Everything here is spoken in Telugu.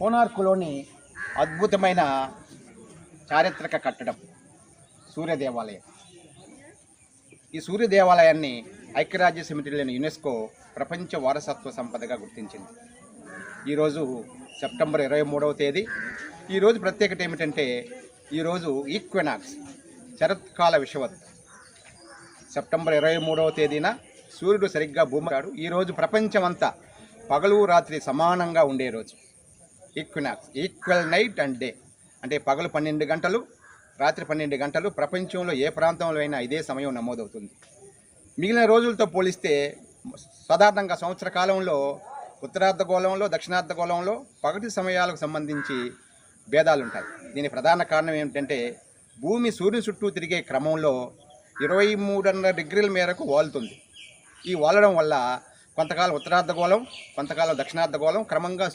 కోనార్కులోని అద్భుతమైన చారిత్రక కట్టడం సూర్య దేవాలయం ఈ సూర్య దేవాలయాన్ని ఐక్యరాజ్య సమితిలోని యునెస్కో ప్రపంచ వారసత్వ సంపదగా గుర్తించింది. ఈరోజు సెప్టెంబర్ ఇరవై మూడవ తేదీ. ఈరోజు ప్రత్యేకత ఏమిటంటే ఈరోజు ఈక్వెనాక్స్ శరత్కాల విషవత్ సెప్టెంబర్ ఇరవై మూడవ తేదీన సూర్యుడు సరిగ్గా భూమికాడు ఈరోజు ప్రపంచమంతా పగలు రాత్రి సమానంగా ఉండే రోజు. Equinox equal night and day అంటే పగలు పన్నెండు గంటలు రాత్రి పన్నెండు గంటలు ప్రపంచంలో ఏ ప్రాంతంలో అయినా ఇదే సమయం నమోదవుతుంది. మిగిలిన రోజులతో పోలిస్తే సాధారణంగా సంవత్సర కాలంలో ఉత్తరార్ధగోళంలో దక్షిణార్ధగోళంలో పగటి సమయాలకు సంబంధించి భేదాలు ఉంటాయి దీని ప్రధాన కారణం ఏమిటంటే భూమి సూర్యుని చుట్టూ తిరిగే క్రమంలో ఇరవై మూడున్నర డిగ్రీల మేరకు వాలుతుంది. ఈ వాలడం వల్ల కొంతకాలం ఉత్తరార్ధగోళం కొంతకాలం దక్షిణార్ధగోళం క్రమంగా